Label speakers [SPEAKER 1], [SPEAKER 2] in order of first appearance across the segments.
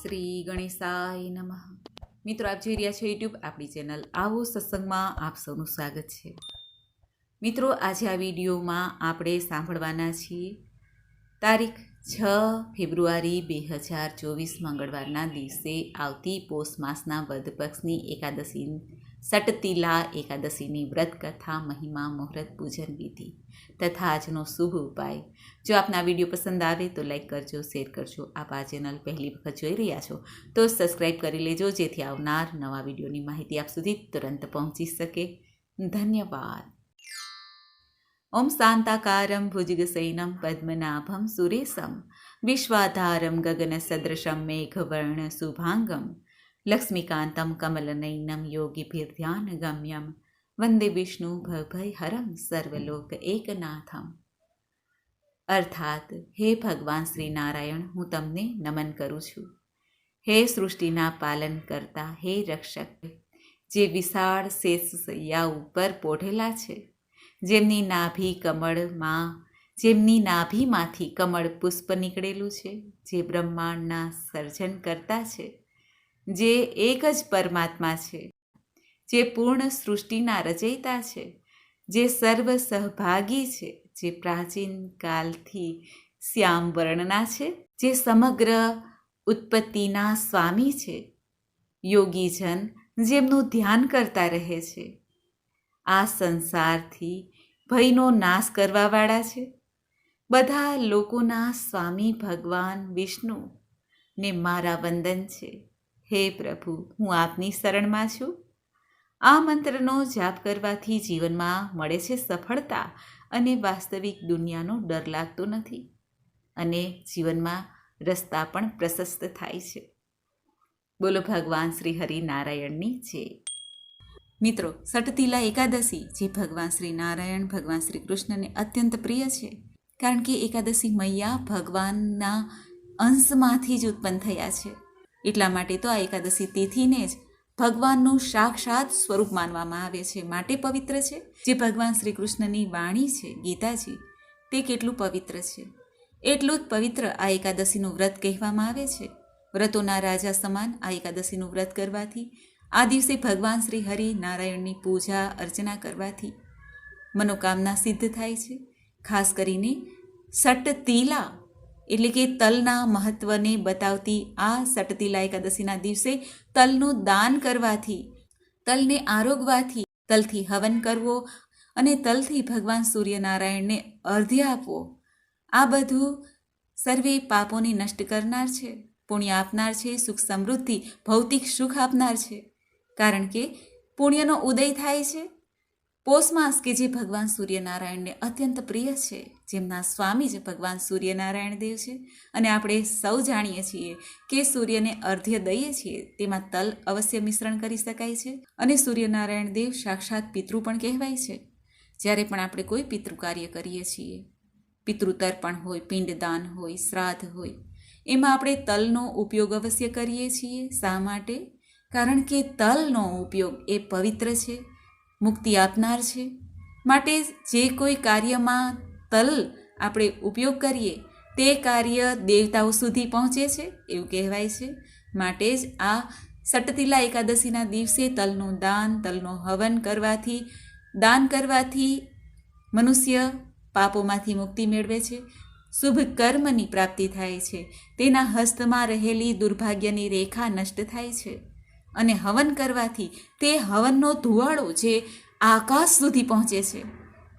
[SPEAKER 1] શ્રી ગણેશાય નમઃ. મિત્રો, આપ જોઈ રહ્યા છો યુટ્યુબ આપણી ચેનલ આવો સત્સંગમાં આપ સૌનું સ્વાગત છે. મિત્રો, આજે આ વિડીયોમાં આપણે સાંભળવાના છીએ તારીખ છ ફેબ્રુઆરી બે હજાર ચોવીસ મંગળવારના દિવસે આવતી પોષ માસના વધ પક્ષની એકાદશી સટતિલા એકાદશીની વ્રત કથા મહિમા, મુહૂર્ત, પૂજન વિધિ તથા આજનો શુભ ઉપાય. જો આપના વીડિયો પસંદ આવે તો લાઈક કરજો, શેર કરજો. આપ આ ચેનલ પહેલી વખત જોઈ રહ્યા છો તો સબસ્ક્રાઈબ કરી લેજો જેથી આવનાર નવા વિડીયોની માહિતી આપ સુધી તુરંત પહોંચી શકે. ધન્યવાદ. ઓમ શાંતાકારમ ભુજગસૈનમ પદ્મનાભમ સુરેશમ. વિશ્વાધારમ ગગન સદૃશમ મેઘવર્ણ શુભાંગમ. લક્ષ્મીકાંતમ કમલનયનમ યોગીભિર્ધ્યાન ગમ્યમ વંદે વિષ્ણુ ભયહરમ સર્વલોક એકનાથમ અર્થાત હે ભગવાન શ્રી નારાયણ હું તમને નમન કરું છું। હે સૃષ્ટિના પાલન કરતા હે રક્ષક, જે વિશાળ શેષ સૈયા ઉપર પોઢેલા છે, જેમની નાભી કમળમાં જેમની નાભીમાંથી કમળ પુષ્પ નીકળેલું છે, જે બ્રહ્માંડના સર્જન કરતા છે જે એક જ પરમાત્મા છે, જે પૂર્ણ સૃષ્ટિના રચયિતા છે, જે સર્વ સહભાગી છે, જે પ્રાચીન કાલથી શ્યામ વર્ણના છે, જે સમગ્ર ઉત્પત્તિના સ્વામી છે, યોગીજન જેમનું ધ્યાન કરતા રહે છે. આ સંસારથી ભયનો નાશ કરવાવાળા છે. બધા લોકોના સ્વામી ભગવાન વિષ્ણુ ને મારા વંદન છે. હે પ્રભુ, હું આપની શરણમાં છું. આ મંત્રનો જાપ કરવાથી જીવનમાં મળે છે સફળતા અને વાસ્તવિક દુનિયાનો ડર લાગતો નથી અને જીવનમાં રસ્તા પણ પ્રશસ્ત થાય છે. બોલો ભગવાન શ્રી હરિનારાયણની છે મિત્રો, સટતીલા એકાદશી, જે ભગવાન શ્રી નારાયણ, ભગવાન શ્રી કૃષ્ણને અત્યંત પ્રિય છે, કારણ કે એકાદશી મૈયા ભગવાનના અંશમાંથી જ ઉત્પન્ન થયા છે. એટલા માટે તો આ એકાદશી તિથિને જ ભગવાનનું સાક્ષાત સ્વરૂપ માનવામાં આવે છે. માટે પવિત્ર છે? જે ભગવાન શ્રી કૃષ્ણની વાણી છે ગીતાજી તે કેટલું પવિત્ર છે? એટલું જ પવિત્ર આ એકાદશીનું વ્રત કહેવામાં આવે છે. વ્રતોના રાજા સમાન આ એકાદશીનું વ્રત કરવાથી, આ દિવસે ભગવાન શ્રી હરિ નારાયણની પૂજા અર્ચના કરવાથી મનોકામના સિદ્ધ થાય છે. ખાસ કરીને સટતીલા એટલે કે તલના મહત્ત્વને બતાવતી આ સટતીલા એકાદશીના દિવસે તલનું દાન કરવાથી, તલને આરોગવાથી, તલથી હવન કરવો અને તલથી ભગવાન સૂર્યનારાયણને અર્ધ્ય આપવો. આ બધું સર્વે પાપોને નષ્ટ કરનાર છે, પુણ્ય આપનાર છે, સુખ સમૃદ્ધિ, ભૌતિક સુખ આપનાર છે. કારણ કે પુણ્યનો ઉદય થાય છે પોષ માસ કે જે ભગવાન સૂર્યનારાયણને અત્યંત પ્રિય છે. જેમના સ્વામી જ ભગવાન સૂર્યનારાયણ દેવ છે. અને આપણે સૌ જાણીએ છીએ કે સૂર્યને અર્ધ્ય દઈએ છીએ, તેમાં તલ અવશ્ય મિશ્રણ કરી શકાય છે અને સૂર્યનારાયણ દેવ સાક્ષાત પિતૃ પણ કહેવાય છે. જ્યારે પણ આપણે કોઈ પિતૃ કાર્ય કરીએ છીએ, પિતૃતર્પણ હોય, પિંડદાન હોય, શ્રાદ્ધ હોય, એમાં આપણે તલનો ઉપયોગ અવશ્ય કરીએ છીએ. શા માટે? કારણ કે તલનો ઉપયોગ એ પવિત્ર છે. મુક્તિ આપનાર છે. માટે જે કોઈ કાર્યમાં તલ આપણે ઉપયોગ કરીએ, તે કાર્ય દેવતાઓ સુધી પહોંચે છે એવું કહેવાય છે. માટે જ આ સટતિલા એકાદશીના દિવસે તલનું દાન, તલનું હવન કરવાથી, દાન કરવાથી મનુષ્ય પાપોમાંથી મુક્તિ મેળવે છે. શુભ કર્મની પ્રાપ્તિ થાય છે. તેના હસ્તમાં રહેલી દુર્ભાગ્યની રેખા નષ્ટ થાય છે. અને હવન કરવાથી તે હવનનો ધુવાળો જે આકાશ સુધી પહોંચે છે,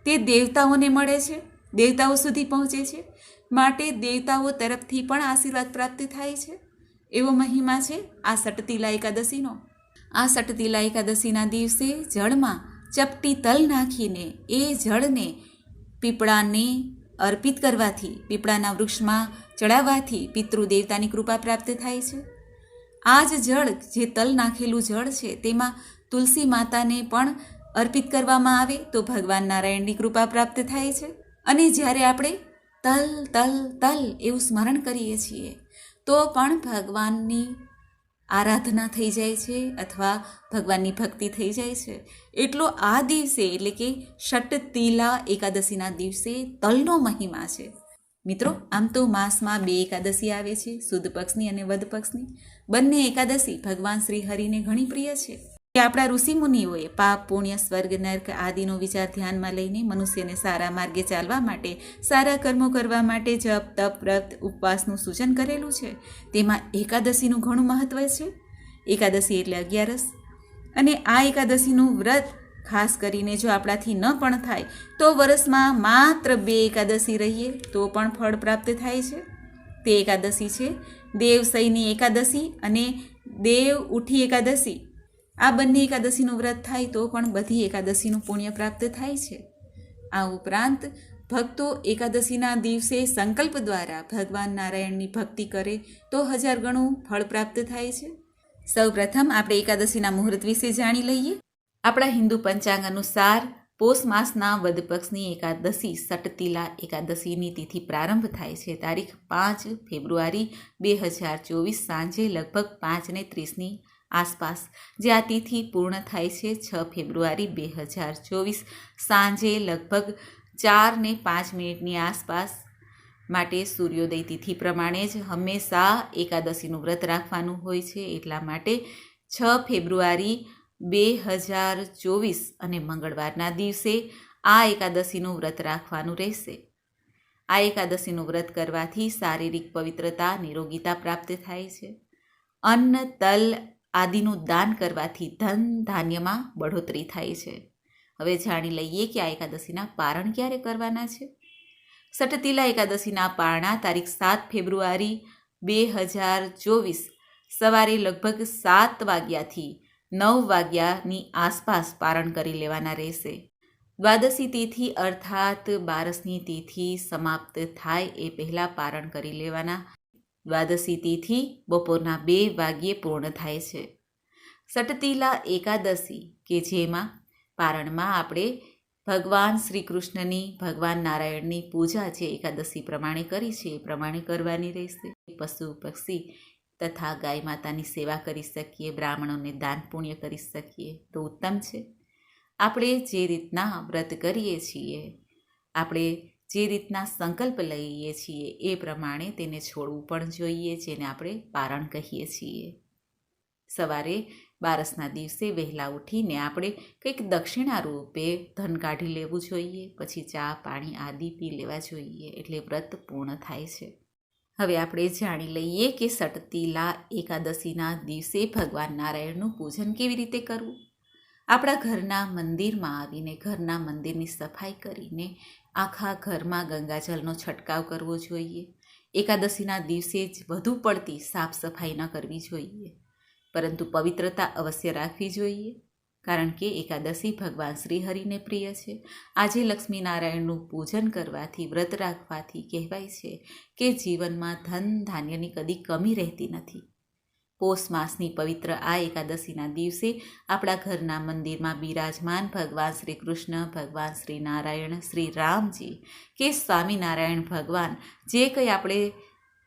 [SPEAKER 1] તે દેવતાઓને મળે છે, દેવતાઓ સુધી પહોંચે છે. માટે દેવતાઓ તરફથી પણ આશીર્વાદ પ્રાપ્ત થાય છે. એવો મહિમા છે આ સટતીલા એકાદશીનો આ સટતીલા એકાદશીના દિવસે જળમાં ચપટી તલ નાખીને એ જળને પીપળાને અર્પિત કરવાથી, પીપળાના વૃક્ષમાં ચડાવવાથી પિતૃદેવતાની કૃપા પ્રાપ્ત થાય છે. આ જ જળ જે તલ નાખેલું જળ છે, તેમાં તુલસી માતાને પણ અર્પિત કરવામાં આવે તો ભગવાન નારાયણની કૃપા પ્રાપ્ત થાય છે. અને જ્યારે આપણે તલ તલ તલ એવું સ્મરણ કરીએ છીએ, તો પણ ભગવાનની આરાધના થઈ જાય છે અથવા ભગવાનની ભક્તિ થઈ જાય છે. એટલો આ દિવસે એટલે કે ષટ તીલા એકાદશીના દિવસે તલનો મહિમા છે. મિત્રો, આમ તો માસમાં બે એકાદશી આવે છે સુદ પક્ષની અને વદ પક્ષની. બંને એકાદશી ભગવાન શ્રી હરિને ઘણી પ્રિય છે. કે આપણા ઋષિમુનિઓએ પાપ, પુણ્ય, સ્વર્ગ, નર્ક આદિનો વિચાર ધ્યાનમાં લઈને મનુષ્યને સારા માર્ગે ચાલવા માટે, સારા કર્મો કરવા માટે જપ, તપ, વ્રત, ઉપવાસનું સૂચન કરેલું છે. તેમાં એકાદશીનું ઘણું મહત્ત્વ છે. એકાદશી એટલે અગિયારસ. અને આ એકાદશીનું વ્રત ખાસ કરીને જો આપણાથી ન પણ થાય, તો વર્ષમાં માત્ર બે એકાદશી રહીએ, તો પણ ફળ પ્રાપ્ત થાય છે. તે એકાદશી છે. દેવસઈની એકાદશી અને દેવ ઉઠી એકાદશી. આ બંને એકાદશીનું વ્રત થાય તો પણ બધી એકાદશીનું પુણ્ય પ્રાપ્ત થાય છે. આ ઉપરાંત ભક્તો એકાદશીના દિવસે સંકલ્પ દ્વારા ભગવાન નારાયણની ભક્તિ કરે તો હજાર ગણું ફળ પ્રાપ્ત થાય છે. સૌપ્રથમ આપણે એકાદશીના મુહૂર્ત વિશે જાણી લઈએ. આપણા હિન્દુ પંચાંગ અનુસાર પોષ માસના વધપક્ષની એકાદશી સટતિલા એકાદશીની તિથિ પ્રારંભ થાય છે. તારીખ પાંચ ફેબ્રુઆરી બે હજાર ચોવીસ સાંજે લગભગ પાંચને ત્રીસની આસપાસ. જે આ તિથિ પૂર્ણ થાય છે છ ફેબ્રુઆરી બે હજાર ચોવીસ સાંજે લગભગ ચાર ને પાંચ મિનિટની આસપાસ માટે સૂર્યોદય તિથિ પ્રમાણે જ હંમેશા એકાદશીનું વ્રત રાખવાનું હોય છે. એટલા માટે છ ફેબ્રુઆરી બે હજાર ચોવીસ અને મંગળવારના દિવસે આ એકાદશીનું વ્રત રાખવાનું રહેશે. આ એકાદશીનું વ્રત કરવાથી શારીરિક પવિત્રતા, નિરોગીતા પ્રાપ્ત થાય છે. અન્ન, તલ આદિનું દાન કરવાથી ધન ધાન્યમાં બઢોતરી થાય છે. હવે જાણી લઈએ કે આ એકાદશીના પારણ ક્યારે કરવાના છે. સટતિલા એકાદશીના પારણા તારીખ સાત ફેબ્રુઆરી બે હજાર ચોવીસ સવારે લગભગ સાત વાગ્યાથી નવ વાગ્યાની આસપાસ પારણ કરી લેવાના રહેશે. દ્વાદશી તિથિ અર્થાત બારસની તિથિ સમાપ્ત થાય એ પહેલાં પારણ કરી લેવાના. દ્વાદશી તિથિ બપોરના બે વાગ્યે પૂર્ણ થાય છે. સટતીલા એકાદશી કે જેમાં પારણમાં આપણે ભગવાન શ્રી કૃષ્ણની ભગવાન નારાયણની પૂજા જે એકાદશી પ્રમાણે કરી છે એ પ્રમાણે કરવાની રહેશે. પશુ, પક્ષી તથા ગાય માતાની સેવા કરી શકીએ, બ્રાહ્મણોને દાન પુણ્ય કરી શકીએ. તો ઉત્તમ છે. આપણે જે રીતના વ્રત કરીએ છીએ, આપણે જે રીતના સંકલ્પ લઈએ છીએ એ પ્રમાણે તેને છોડવું પણ જોઈએ, જેને આપણે પારણ કહીએ છીએ. સવારે બારસના દિવસે વહેલા ઉઠીને આપણે કંઈક દક્ષિણા રૂપે ધન કાઢી લેવું જોઈએ, પછી ચા, પાણી આદિ પી લેવા જોઈએ, એટલે વ્રત પૂર્ણ થાય છે. હવે આપણે જાણી લઈએ કે સટતીલા એકાદશીના દિવસે ભગવાન નારાયણનું પૂજન કેવી રીતે કરવું? આપણા ઘરના મંદિરમાં આવીને, ઘરના મંદિરની સફાઈ કરીને આખા ઘરમાં ગંગાજળનો છંટકાવ કરવો જોઈએ. એકાદશીના દિવસે જ વધુ પડતી સાફ સફાઈ ન કરવી જોઈએ. પરંતુ પવિત્રતા અવશ્ય રાખવી જોઈએ. કારણ કે એકાદશી ભગવાન શ્રીહરિને પ્રિય છે. આજે લક્ષ્મીનારાયણનું પૂજન કરવાથી, વ્રત રાખવાથી કહેવાય છે કે જીવનમાં ધન ધાન્યની કદી કમી રહેતી નથી. પોષ માસની પવિત્ર આ એકાદશીના દિવસે આપણા ઘરના મંદિરમાં બિરાજમાન ભગવાન શ્રી કૃષ્ણ ભગવાન શ્રી નારાયણ શ્રી રામજી કે સ્વામિનારાયણ ભગવાન જે કંઈ આપણે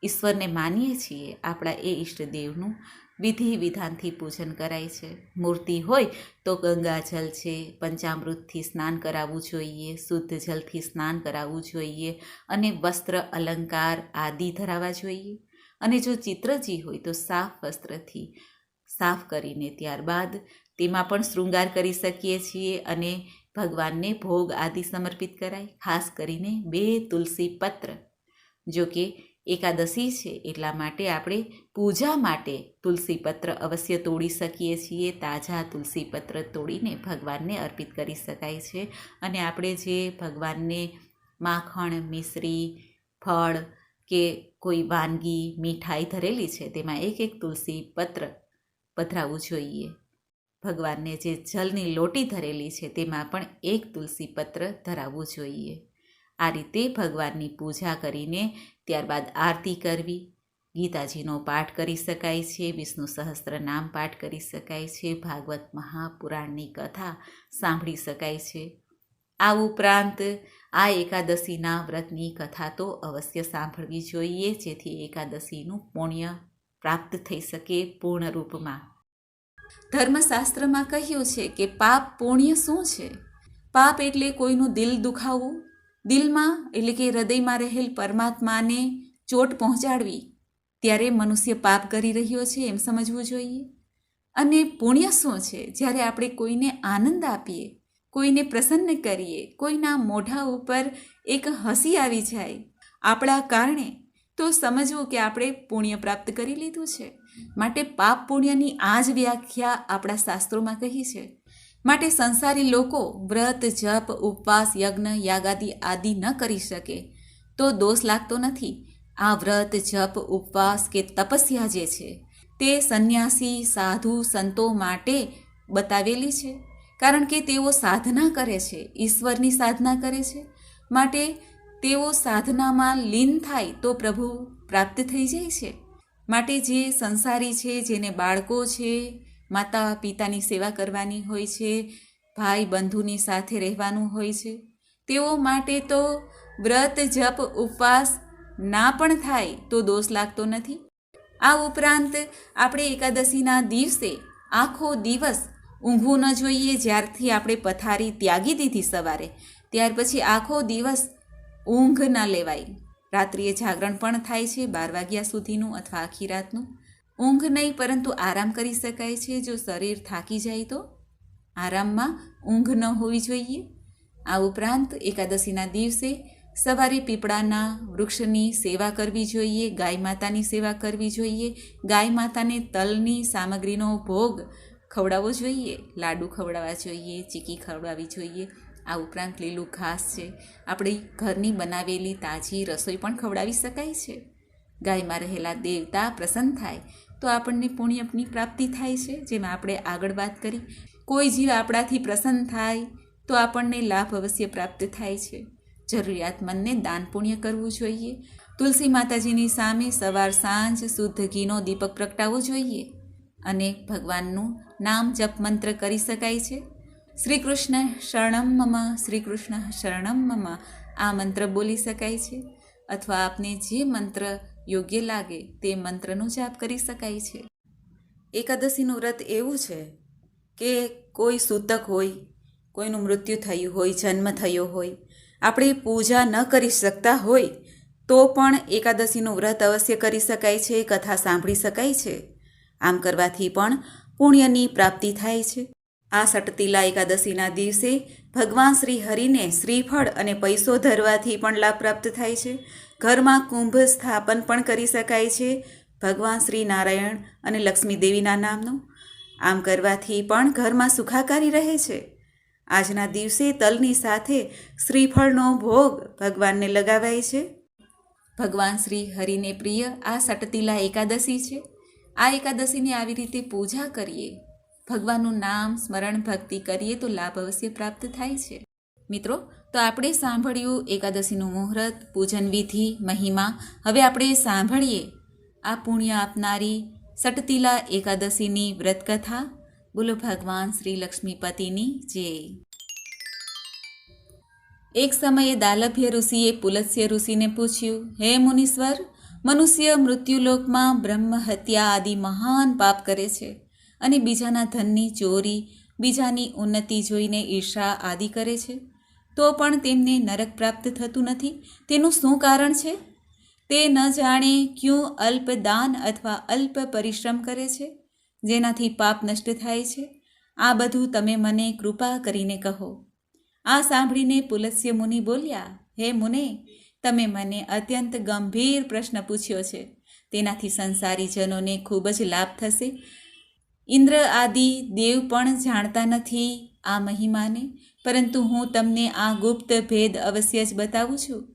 [SPEAKER 1] ઈશ્વરને માનીએ છીએ, આપણા એ ઈષ્ટદેવનું વિધિ વિધાનથી પૂજન કરાય છે. મૂર્તિ હોય તો ગંગાજલ છે, પંચામૃતથી સ્નાન કરાવવું જોઈએ, શુદ્ધ જલથી સ્નાન કરાવવું જોઈએ અને વસ્ત્ર અલંકાર આદિ ધરાવવા જોઈએ. અને જો ચિત્રજી હોય તો સાફ વસ્ત્રથી સાફ કરીને ત્યારબાદ તેમાં પણ શૃંગાર કરી શકીએ છીએ અને ભગવાનને ભોગ આદિ સમર્પિત કરાય. ખાસ કરીને બે તુલસી પત્ર. જો કે એકાદશી છે એટલા માટે આપણે પૂજા માટે તુલસી પત્ર અવશ્ય તોડી શકીએ છીએ, તાજા તુલસી પત્ર તોડીને ભગવાનને અર્પિત કરી શકાય છે. અને આપણે જે ભગવાનને માખણ, મિશ્રી, ફળ કે કોઈ વાનગી, મીઠાઈ ધરેલી છે તેમાં એક એક તુલસી પત્ર પધરાવવું જોઈએ. ભગવાનને જે જલની લોટી ધરેલી છે તેમાં પણ એક તુલસી પત્ર ધરાવવું જોઈએ. આ રીતે ભગવાનની પૂજા કરીને ત્યારબાદ આરતી કરવી. ગીતાજીનો પાઠ કરી શકાય છે, વિષ્ણુ સહસ્ત્ર નામ પાઠ કરી શકાય છે, ભાગવત મહાપુરાણની કથા સાંભળી શકાય છે. આ ઉપરાંત આ એકાદશીના વ્રતની કથા તો અવશ્ય સાંભળવી જોઈએ, જેથી એકાદશીનું પુણ્ય પ્રાપ્ત થઈ શકે પૂર્ણ રૂપમાં. ધર્મશાસ્ત્રમાં કહ્યું છે કે પાપ પુણ્ય શું છે? પાપ એટલે કોઈનું દિલ દુખાવવું દિલમાં એટલે કે હૃદયમાં રહેલ પરમાત્માને ચોટ પહોંચાડવી ત્યારે મનુષ્ય પાપ કરી રહ્યો છે એમ સમજવું જોઈએ. અને પુણ્ય શું છે? જ્યારે આપણે કોઈને આનંદ આપીએ, કોઈને પ્રસન્ન કરીએ, કોઈના મોઢા ઉપર એક હસી આવી જાય આપણા કારણે, તો સમજવું કે આપણે પુણ્ય પ્રાપ્ત કરી લીધું છે. માટે પાપ પુણ્યની આ જ વ્યાખ્યા આપણા શાસ્ત્રોમાં કહી છે. માટે સંસારી લોકો વ્રત, જપ, ઉપવાસ, યજ્ઞ, યાગાદિ આદિ ન કરી શકે. તો દોષ લાગતો નથી. આ વ્રત, જપ, ઉપવાસ કે તપસ્યા જે છે, તે સંન્યાસી, સાધુ, સંતો માટે બતાવેલી છે. કારણ કે તેઓ સાધના કરે છે, ઈશ્વરની સાધના કરે છે. માટે તેઓ સાધનામાં લીન થાય તો પ્રભુ પ્રાપ્ત થઈ જાય છે. માટે જે સંસારી છે, જેને બાળકો છે માતા પિતાની સેવા કરવાની હોય છે, ભાઈ બંધુની સાથે રહેવાનું હોય છે. તેઓ માટે તો વ્રત, જપ, ઉપવાસ ના પણ થાય તો દોષ લાગતો નથી. આ ઉપરાંત આપણે એકાદશીના દિવસે આખો દિવસ ઊંઘવું ન જોઈએ, જ્યારથી આપણે પથારી ત્યાગી દીધી સવારે. ત્યાર પછી આખો દિવસ ઊંઘ ન લેવાય. રાત્રિએ જાગરણ પણ થાય છે, બાર વાગ્યા સુધીનું અથવા આખી રાતનું. ઊંઘ નહીં, પરંતુ આરામ કરી શકાય છે. જો શરીર થાકી જાય તો આરામમાં ઊંઘ ન હોવી જોઈએ. આ ઉપરાંત એકાદશીના દિવસે સવારે પીપળાના વૃક્ષની સેવા કરવી જોઈએ, ગાય માતાની સેવા કરવી જોઈએ. ગાય માતાને તલની સામગ્રીનો ભોગ ખવડાવવો જોઈએ, લાડુ ખવડાવવા જોઈએ, ચીકી ખવડાવવી જોઈએ. આ ઉપરાંત લીલું ઘાસ છે. આપણી ઘરની બનાવેલી તાજી રસોઈ પણ ખવડાવી શકાય છે. ગાયમાં રહેલા દેવતા પ્રસન્ન થાય. તો આપણને પુણ્યની પ્રાપ્તિ થાય છે, જેમાં આપણે આગળ વાત કરી. કોઈ જીવ આપણાથી પ્રસન્ન થાય, તો આપણને લાભ અવશ્ય પ્રાપ્ત થાય છે. જરૂરિયાતમંદને દાન પુણ્ય કરવું જોઈએ. તુલસી માતાજીની સામે સવાર સાંજ શુદ્ધ ઘીનો દીપક પ્રગટાવવો જોઈએ અને ભગવાનનું નામ જપ મંત્ર કરી શકાય છે. શ્રી કૃષ્ણ શરણમ મમ શ્રી કૃષ્ણ શરણમ મમ આ મંત્ર બોલી શકાય છે. અથવા આપને જે મંત્ર યોગ્ય લાગે તે મંત્રનો જાપ કરી શકાય છે. એકાદશીનું વ્રત એવું છે કે કોઈ સૂતક હોય, કોઈનું મૃત્યુ થયું હોય, જન્મ થયો હોય, આપણે પૂજા ન કરી શકતા હોય, તો પણ એકાદશીનું વ્રત અવશ્ય કરી શકાય છે, કથા સાંભળી શકાય છે. આમ કરવાથી પણ પુણ્યની પ્રાપ્તિ થાય છે. આ સટતીલા એકાદશીના દિવસે ભગવાન શ્રી હરિને શ્રીફળ અને પૈસો ધરવાથી પણ લાભ પ્રાપ્ત થાય છે. ઘરમાં કુંભ સ્થાપન પણ કરી શકાય છે. ભગવાન શ્રી નારાયણ અને લક્ષ્મી દેવીના નામનું. આમ કરવાથી પણ ઘરમાં સુખાકારી રહે છે. આજના દિવસે તલની સાથે શ્રીફળનો ભોગ ભગવાનને લગાવાય છે. ભગવાન શ્રી હરિને પ્રિય આ સટતીલા એકાદશી છે. આ એકાદશીની આવી રીતે પૂજા કરીએ. ભગવાનનું નામ સ્મરણ ભક્તિ કરીએ તો લાભ અવશ્ય પ્રાપ્ત થાય છે. મિત્રો, તો આપણે સાંભળ્યું એકાદશીનું મુહૂર્ત, પૂજન વિધિ, મહિમા. હવે આપણે સાંભળીએ આ પુણ્ય આપનારી સટતીલા એકાદશીની વ્રતકથા. બોલો ભગવાન શ્રી લક્ષ્મીપતિની જય. એક સમયે દાલભ્ય ઋષિએ પુલસ્ય ઋષિને પૂછ્યું, હે મુનીશ્વર, મનુષ્ય મૃત્યુલોકમાં બ્રહ્મ હત્યા આદિ મહાન પાપ કરે છે. અને બીજાના ધનની ચોરી, બીજાની ઉન્નતિ જોઈને ઈર્ષા આદિ કરે છે. તો પણ તેમને નરક પ્રાપ્ત થતું નથી. તેનું શું કારણ છે? તે ન જાણે ક્યું અલ્પ દાન અથવા અલ્પ પરિશ્રમ કરે છે, જેનાથી પાપ નષ્ટ થાય છે. આ બધું તમે મને કૃપા કરીને કહો. આ સાંભળીને પુલસ્ય મુનિ બોલ્યા, હે મુને, તમે મને અત્યંત ગંભીર પ્રશ્ન પૂછ્યો છે. તેનાથી સંસારીજનોને ખૂબ જ લાભ થશે. ઇન્દ્ર આદિ દેવ પણ જાણતા નથી આ મહિમાને, પરંતુ હું તમને આ ગુપ્ત ભેદ અવશ્ય જ બતાવું છું.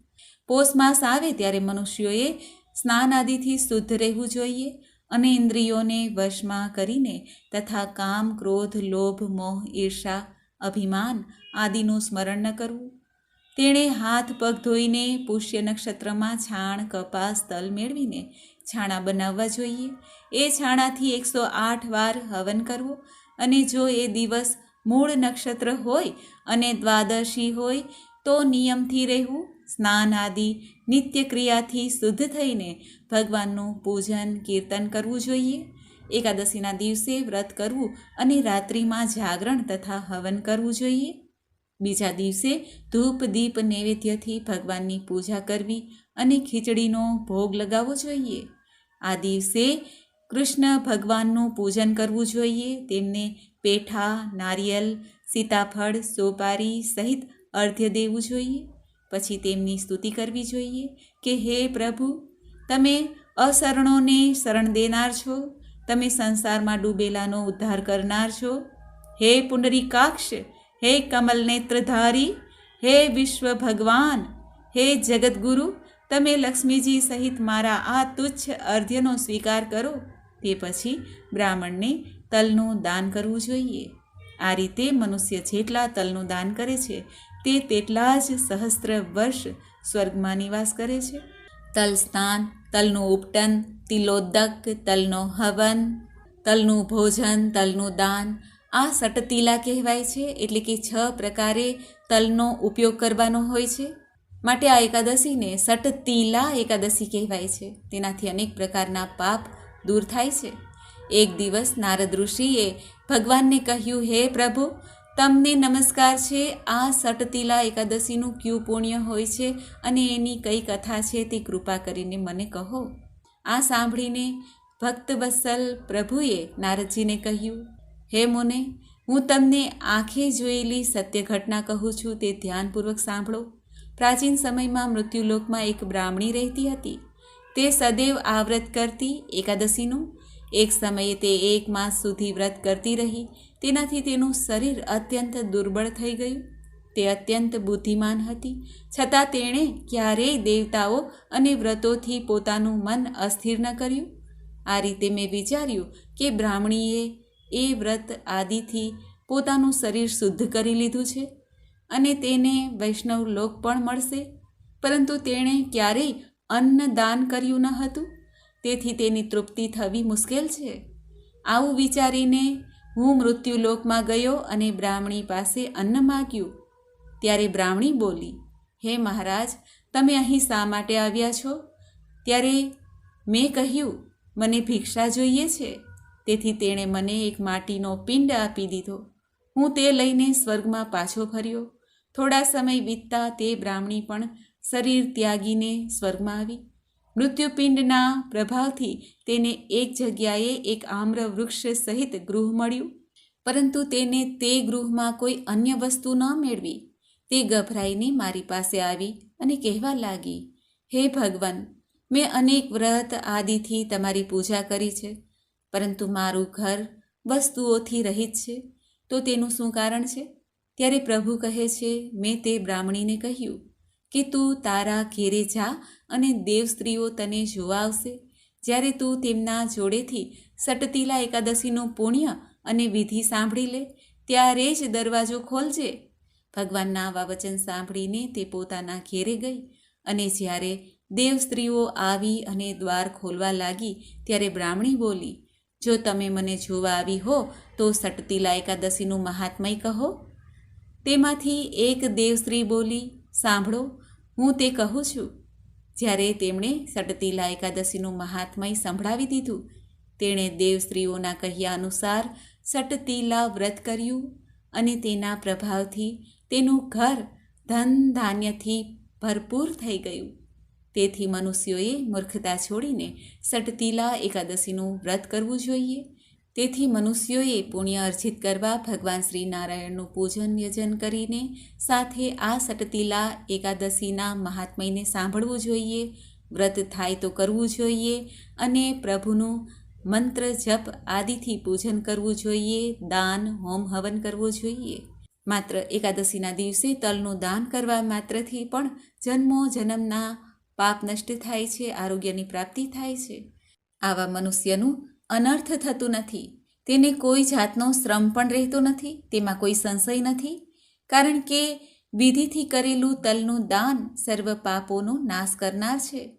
[SPEAKER 1] પોષ માસ આવે ત્યારે મનુષ્યોએ સ્નાન આદિથી શુદ્ધ રહેવું જોઈએ અને ઇન્દ્રિયોને વશમાં કરીને તથા કામ, ક્રોધ, લોભ, મોહ, ઈર્ષા, અભિમાન આદિનું સ્મરણ ન કરવું. તેણે હાથ પગ ધોઈને પુષ્ય નક્ષત્રમાં છાણ, કપાસ, તલ મેળવીને છાણા બનાવવા જોઈએ. એ છાણાથી એકસો આઠ વાર હવન કરવો અને જો એ દિવસ મૂળ નક્ષત્ર હોય અને દ્વાદશી હોય તો નિયમથી રહેવું, સ્નાન આદિ નિત્ય ક્રિયાથી શુદ્ધ થઈને ભગવાનનું પૂજન, કીર્તન કરવું જોઈએ. એકાદશીના દિવસે વ્રત કરવું અને રાત્રિમાં જાગરણ તથા હવન કરવું જોઈએ. બીજા દિવસે ધૂપ, દીપ, નૈવેદ્યથી ભગવાનની પૂજા કરવી અને ખીચડીનો ભોગ લગાવવો જોઈએ. આ દિવસે કૃષ્ણ ભગવાનનું પૂજન કરવું જોઈએ. તેમને પેઠા, નારિયેલ, સીતાફળ, સોપારી સહિત અર્ધ્ય દેવું જોઈએ. પછી તેમની સ્તુતિ કરવી જોઈએ કે, હે પ્રભુ, તમે અશરણોને શરણ દેનાર છો. તમે સંસારમાં ડૂબેલાનો ઉદ્ધાર કરનાર છો. હે પુંડરીકાક્ષ હે કમલ નેત્રધારી, હે વિશ્વ ભગવાન, હે જગતગુરુ તમે લક્ષ્મીજી સહિત મારા આ તુચ્છ અર્ધ્યનો સ્વીકાર કરો. તે પછી બ્રાહ્મણને તલનું દાન કરવું જોઈએ. આ રીતે મનુષ્ય જેટલા તલનું દાન કરે છે, તે તેટલા જ સહસ્ત્ર વર્ષ સ્વર્ગમાં નિવાસ કરે છે. તલ સ્નાન, તલનું ઉપટન તિલોદક તલનો હવન, તલનું ભોજન, તલનું દાન આ સટતીલા કહેવાય છે એટલે કે છ પ્રકારે તલનો ઉપયોગ કરવાનો હોય છે. માટે આ એકાદશીને સટતીલા એકાદશી કહેવાય છે. તેનાથી અનેક પ્રકારના પાપ દૂર થાય છે. એક દિવસ નારદ ઋષિએ ભગવાનને કહ્યું, હે પ્રભુ, તમને નમસ્કાર છે. આ સટતીલા એકાદશીનું ક્યુ પુણ્ય હોય છે અને એની કઈ કથા છે તે કૃપા કરીને મને કહો. આ સાંભળીને ભક્તવત્સલ પ્રભુએ નારદજીને કહ્યું હે મુને, હું તમને આંખે જોયેલી સત્ય ઘટના કહું છું, તે ધ્યાનપૂર્વક સાંભળો. પ્રાચીન સમયમાં મૃત્યુલોકમાં એક બ્રાહ્મણી રહેતી હતી. તે સદૈવ આ વ્રત કરતી એકાદશીનું, એક સમયે તે એક માસ સુધી વ્રત કરતી રહી. તેનાથી તેનું શરીર અત્યંત દુર્બળ થઈ ગયું. તે અત્યંત બુદ્ધિમાન હતી. છતાં તેણે ક્યારેય દેવતાઓ અને વ્રતોથી પોતાનું મન અસ્થિર ન કર્યું. આ રીતે મેં વિચાર્યું કે બ્રાહ્મણીએ એ વ્રત આદિથી પોતાનું શરીર શુદ્ધ કરી લીધું છે અને તેને વૈષ્ણવ લોક પણ મળશે. પરંતુ તેણે ક્યારેય અન્ન દાન કર્યું ન હતું. તેથી તેની તૃપ્તિ થવી મુશ્કેલ છે. આવું વિચારીને હું મૃત્યુલોકમાં ગયો અને બ્રાહ્મણી પાસે અન્ન માગ્યું. ત્યારે બ્રાહ્મણી બોલી, હે મહારાજ, તમે અહીં શા માટે આવ્યા છો? ત્યારે મેં કહ્યું, મને ભિક્ષા જોઈએ છે. તેથી તેણે મને એક માટીનો પિંડ આપી દીધો. હું તે લઈને સ્વર્ગમાં પાછો ફર્યો. થોડા સમય વીતતા તે બ્રાહ્મણી પણ શરીર ત્યાગીને સ્વર્ગમાં આવી. મૃત્યુપિંડના પ્રભાવથી તેને એક જગ્યાએ એક આમ્ર વૃક્ષ સહિત ગૃહ મળ્યું. પરંતુ તેને તે ગૃહમાં કોઈ અન્ય વસ્તુ ન મેળવી. તે ગભરાઈને મારી પાસે આવી અને કહેવા લાગી, હે ભગવાન, મેં અનેક વ્રત આદિથી તમારી પૂજા કરી છે. પરંતુ મારું ઘર વસ્તુઓથી રહિત છે, તો તેનું શું કારણ છે? ત્યારે પ્રભુ કહે છે, મેં તે બ્રાહ્મણીને કહ્યું કે તું તારા ઘેરે જા અને દેવ સ્ત્રીઓ તને જોવા આવશે. જ્યારે તું તેમના જોડેથી સટતીલા એકાદશીનું પુણ્ય અને વિધિ સાંભળી લે, ત્યારે જ દરવાજો ખોલજે. ભગવાનના આવા વચન સાંભળીને તે પોતાના ઘેરે ગઈ અને જ્યારે દેવ સ્ત્રીઓ આવી અને દ્વાર ખોલવા લાગી, ત્યારે બ્રાહ્મણી બોલી જો તમે મને જોવા આવી હો, તો સટતીલા એકાદશીનું મહાત્મય કહો. તેમાંથી એક દેવશ્રી બોલી, સાંભળો, હું તે કહું છું. જ્યારે તેમણે સટતીલા એકાદશીનું મહાત્મય સંભળાવી દીધું, તેણે દેવશ્રીઓના કહ્યા અનુસાર સટતીલા વ્રત કર્યું અને તેના પ્રભાવથી તેનું ઘર ધન ધાન્યથી ભરપૂર થઈ ગયું. તેથી મનુષ્યોએ મૂર્ખતા છોડીને સટતીલા એકાદશીનું વ્રત કરવું જોઈએ. તેથી મનુષ્યોએ પુણ્ય અર્જિત કરવા ભગવાન શ્રી નારાયણનું પૂજન યજન કરીને સાથે આ સટતીલા એકાદશીના મહાત્મયને સાંભળવું જોઈએ, વ્રત થાય તો કરવું જોઈએ અને પ્રભુનું મંત્ર જપ આદિથી પૂજન કરવું જોઈએ, દાન, હોમ હવન કરવું જોઈએ. માત્ર એકાદશીના દિવસે તલનું દાન કરવા માત્રથી પણ જન્મો જન્મના પાપ નષ્ટ થાય છે, આરોગ્યની પ્રાપ્તિ થાય છે. આવા મનુષ્યનું અનર્થ થતું નથી. તેને કોઈ જાતનો શ્રમ પણ રહેતો નથી, તેમાં કોઈ સંશય નથી. કારણ કે વિધિથી કરેલું તલનું દાન સર્વ પાપોનો નાશ કરનાર છે.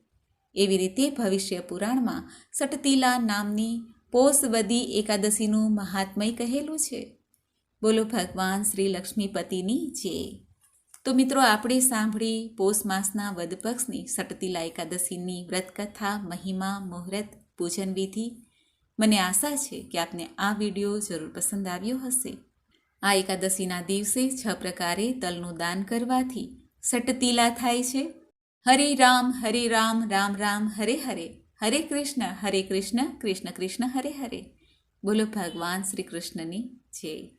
[SPEAKER 1] એવી રીતે ભવિષ્ય પુરાણમાં સટતીલા નામની પોષવદી એકાદશીનું મહાત્મય કહેલું છે. બોલો ભગવાન શ્રી લક્ષ્મીપતિની જય. તો મિત્રો, આપણે સાંભળી પોષ માસના વદ પક્ષની સટતીલા એકાદશીની વ્રતકથા, મહિમા, મુહૂર્ત, પૂજન વિધિ. મને આશા છે કે આપને આ વીડિયો જરૂર પસંદ આવ્યો હશે. આ એકાદશીના દિવસે છ પ્રકારે તલનું દાન કરવાથી સટતીલા થાય છે. હરે રામ હરે રામ રામ રામ, હરે હરે. હરે કૃષ્ણ હરે કૃષ્ણ કૃષ્ણ કૃષ્ણ, હરે હરે. બોલો ભગવાન શ્રી કૃષ્ણની જય.